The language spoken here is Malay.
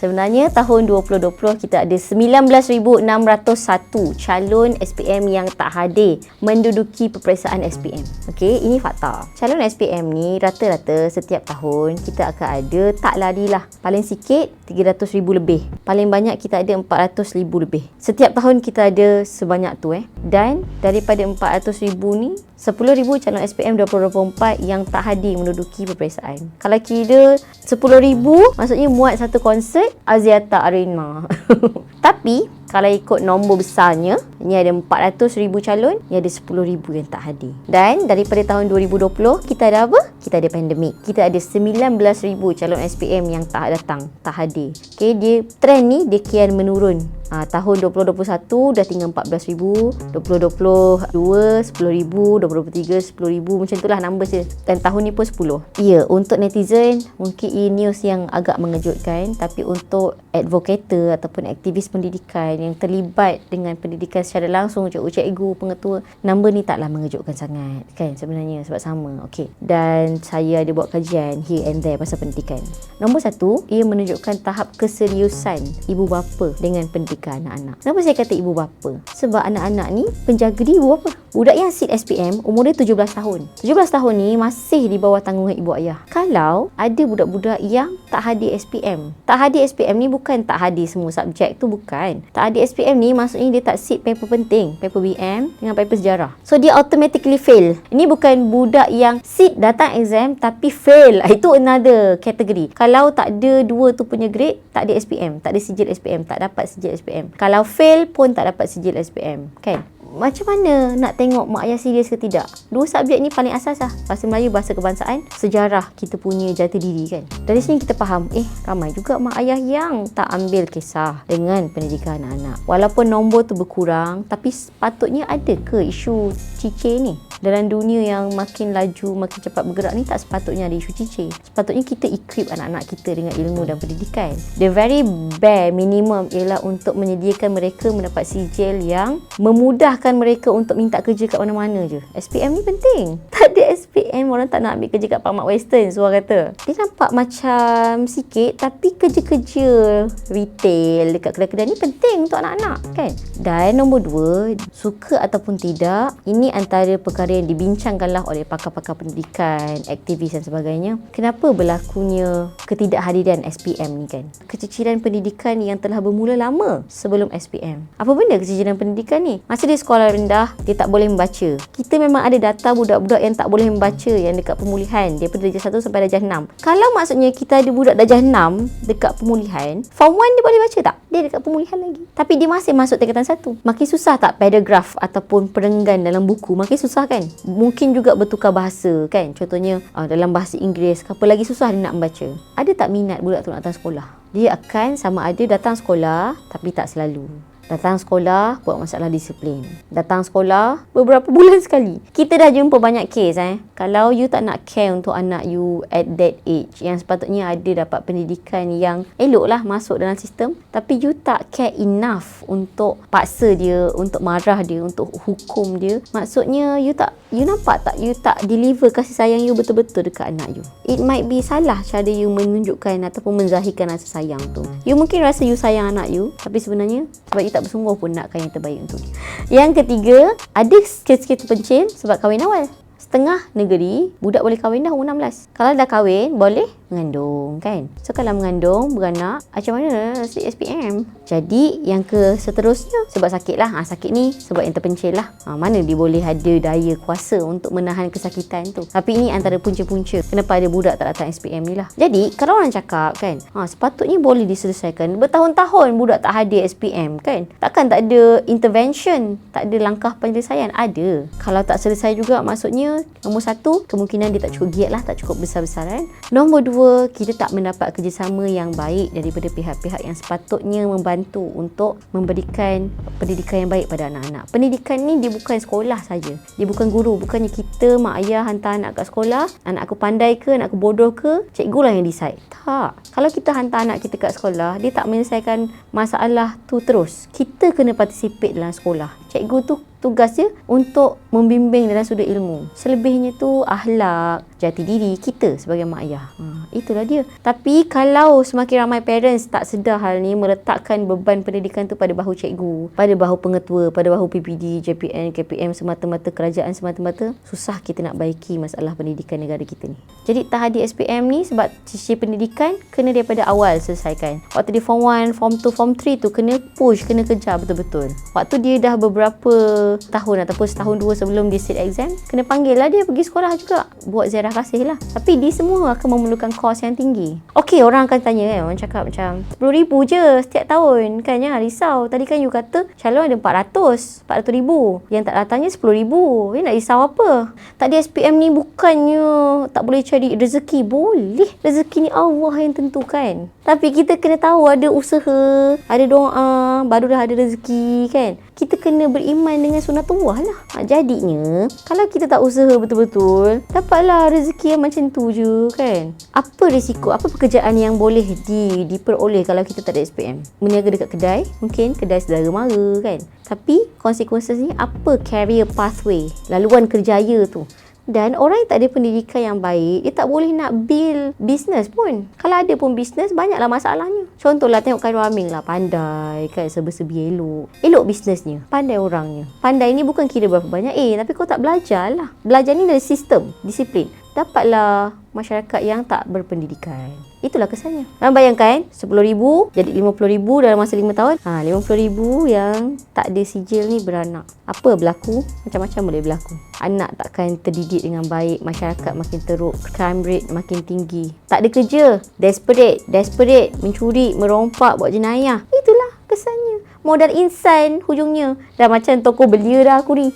Sebenarnya tahun 2020 kita ada 19,601 calon SPM yang tak hadir menduduki peperiksaan SPM. Okey, ini fakta. Calon SPM ni rata-rata setiap tahun kita akan ada tak larilah. Paling sikit 300,000 lebih. Paling banyak kita ada 400,000 lebih. Setiap tahun kita ada sebanyak tu eh. Dan daripada 400,000 ni 10,000 calon SPM 2024 yang tak hadir menduduki peperiksaan. Kalau kira 10,000 maksudnya muat satu konsert Aziata Arena. Tapi kalau ikut nombor besarnya, ni ada 400,000 calon, ni ada 10,000 yang tak hadir. Dan daripada tahun 2020, kita ada apa? Kita ada pandemik. Kita ada 19,000 calon SPM yang tak datang, tak hadir. Okay, dia trend ni dia kian menurun. Ha, tahun 2021 dah tinggal 14,000, 2022 10,000, 2023 10,000 macam itulah number dia. Dan tahun ni pun 10. Ya, untuk netizen mungkin ini news yang agak mengejutkan tapi untuk advocator ataupun aktivis pendidikan yang terlibat dengan pendidikan secara langsung cikgu-cikgu, pengetua, number ni taklah mengejutkan sangat kan sebenarnya sebab sama. Okey. Dan saya ada buat kajian here and there pasal pendidikan. Nombor satu, ia menunjukkan tahap keseriusan ibu bapa dengan pendidikan anak-anak. Kenapa saya kata ibu bapa? Sebab anak-anak ni penjaga diri ibu bapa. Budak yang sit SPM umur dia 17 tahun. 17 tahun ni masih di bawah tanggungan ibu ayah. Kalau ada budak-budak yang tak hadir SPM. Tak hadir SPM ni bukan tak hadir semua subjek tu bukan. Tak hadir SPM ni maksudnya dia tak sit paper penting. Paper BM dengan paper sejarah. So dia automatically fail. Ini bukan budak yang sit datang exam tapi fail. Itu another kategori. Kalau tak ada dua tu punya grade, tak ada SPM. Tak ada sijil SPM. Tak dapat sijil SPM. Kalau fail pun tak dapat sijil SPM. Kan? Macam mana nak tengok mak ayah serius ke tidak? Dua subjek ni paling asas lah. Bahasa Melayu, bahasa kebangsaan, sejarah kita punya jati diri kan. Dari sini kita faham, eh ramai juga mak ayah yang tak ambil kisah dengan pendidikan anak-anak. Walaupun nombor tu berkurang, tapi patutnya ada ke isu cici ni? Dalam dunia yang makin laju, makin cepat bergerak ni tak sepatutnya ada isu cici. Sepatutnya kita equip anak-anak kita dengan ilmu dan pendidikan. The very bare minimum ialah untuk menyediakan mereka mendapat sijil yang memudahkan mereka untuk minta kerja kat mana-mana je. SPM ni penting. Tak ada SPM, orang tak nak ambil kerja kat Pamak Western, orang kata. Dia nampak macam sikit, tapi kerja-kerja retail dekat kedai-kedai ni penting untuk anak-anak, kan? Dan nombor dua, suka ataupun tidak, ini antara perkara yang dibincangkanlah oleh pakar-pakar pendidikan, aktivis dan sebagainya. Kenapa berlakunya ketidakhadiran SPM ni kan? Keciciran pendidikan yang telah bermula lama sebelum SPM. Apa benda keciciran pendidikan ni? Masa dia sekolah rendah, dia tak boleh membaca. Kita memang ada data budak-budak yang tak boleh membaca yang dekat pemulihan daripada darjah 1 sampai darjah 6. Kalau maksudnya kita ada budak darjah 6 dekat pemulihan, form 1 dia boleh baca tak? Dia dekat pemulihan lagi. Tapi dia masih masuk tingkatan 1. Makin susah tak paragraf ataupun perenggan dalam buku? Makin susah kan? Mungkin juga bertukar bahasa kan? Contohnya uh, dalam bahasa Inggeris, apa lagi susah dia nak membaca? Ada tak minat budak tu nak datang sekolah? Dia akan sama ada datang sekolah tapi tak selalu. Datang sekolah buat masalah disiplin. Datang sekolah beberapa bulan sekali. Kita dah jumpa banyak kes eh. Kalau you tak nak care untuk anak you at that age yang sepatutnya ada dapat pendidikan yang elok lah masuk dalam sistem tapi you tak care enough untuk paksa dia, untuk marah dia, untuk hukum dia. Maksudnya you tak you nampak tak you tak deliver kasih sayang you betul-betul dekat anak you. It might be salah cara you menunjukkan ataupun menzahirkan rasa sayang tu. You mungkin rasa you sayang anak you tapi sebenarnya sebab you tak bersungguh pun nakkan yang terbaik untuk dia. Yang ketiga, ada kes-kes terpencil sebab kahwin awal. Setengah negeri, budak boleh kahwin dah umur 16. Kalau dah kahwin, boleh mengandung kan. So kalau mengandung, beranak, macam mana si SPM? Jadi yang ke seterusnya, sebab sakit lah. Ha, sakit ni sebab yang terpencil lah. Ha, mana dia boleh ada daya kuasa untuk menahan kesakitan tu. Tapi ini antara punca-punca kenapa ada budak tak datang SPM ni lah. Jadi kalau orang cakap kan, ha, sepatutnya boleh diselesaikan. Bertahun-tahun budak tak hadir SPM kan. Takkan tak ada intervention, tak ada langkah penyelesaian? Ada. Kalau tak selesai juga maksudnya nombor satu, kemungkinan dia tak cukup giat lah, tak cukup besar-besaran. Nombor dua, kedua, kita tak mendapat kerjasama yang baik daripada pihak-pihak yang sepatutnya membantu untuk memberikan pendidikan yang baik pada anak-anak. Pendidikan ni dia bukan sekolah saja. Dia bukan guru. Bukannya kita, mak ayah hantar anak kat sekolah, anak aku pandai ke, anak aku bodoh ke, cikgu lah yang decide. Tak. Kalau kita hantar anak kita kat sekolah, dia tak menyelesaikan masalah tu terus. Kita kena participate dalam sekolah Cikgu tu tugas dia untuk membimbing dalam sudut ilmu. Selebihnya tu ahlak, jati diri kita sebagai mak ayah. Ha, itulah dia. Tapi kalau semakin ramai parents tak sedar hal ni meletakkan beban pendidikan tu pada bahu cikgu, pada bahu pengetua, pada bahu PPD, JPN, KPM semata-mata kerajaan semata-mata, susah kita nak baiki masalah pendidikan negara kita ni. Jadi tahadi SPM ni sebab sisi pendidikan kena daripada awal selesaikan. Waktu dia form 1, form 2, form 3 tu kena push, kena kejar betul-betul. Waktu dia dah beberapa tahun ataupun setahun dua sebelum dia sit exam kena panggil lah dia pergi sekolah juga. Buat ziarah kasih lah. Tapi di semua akan memerlukan kos yang tinggi. Okey, orang akan tanya kan orang cakap macam RM10,000 je setiap tahun. Kan jangan risau. Tadi kan you kata calon ada RM400 RM400,000 yang tak datangnya RM10,000 you nak risau apa? Tadi SPM ni bukannya tak boleh cari rezeki. Boleh. Rezeki ni Allah yang tentukan. Tapi kita kena tahu ada usaha ada doa baru dah ada rezeki kan kita kena beriman dengan sunatullah lah. Ha, jadinya, kalau kita tak usaha betul-betul, dapatlah rezeki yang macam tu je kan. Apa risiko, apa pekerjaan yang boleh di, diperoleh kalau kita tak ada SPM? Meniaga dekat kedai, mungkin kedai saudara mara kan. Tapi, konsekuensinya apa career pathway, laluan kerjaya tu. Dan orang yang tak ada pendidikan yang baik, dia tak boleh nak build business pun. Kalau ada pun business, banyaklah masalahnya. Contohlah tengok Khairul Amin lah, pandai kan serba-serbi elok. Elok bisnesnya, pandai orangnya. Pandai ni bukan kira berapa banyak eh, tapi kau tak belajar lah. Belajar ni dari sistem, disiplin. Dapatlah masyarakat yang tak berpendidikan. Itulah kesannya. Dan bayangkan RM10,000 jadi RM50,000 dalam masa 5 tahun. Ha, RM50,000 yang tak ada sijil ni beranak. Apa berlaku? Macam-macam boleh berlaku. Anak takkan terdidik dengan baik. Masyarakat makin teruk. Crime rate makin tinggi. Tak ada kerja. Desperate. Desperate. Mencuri, merompak, buat jenayah. Itulah kesannya. Modal insan hujungnya. Dah macam toko belia dah aku ni.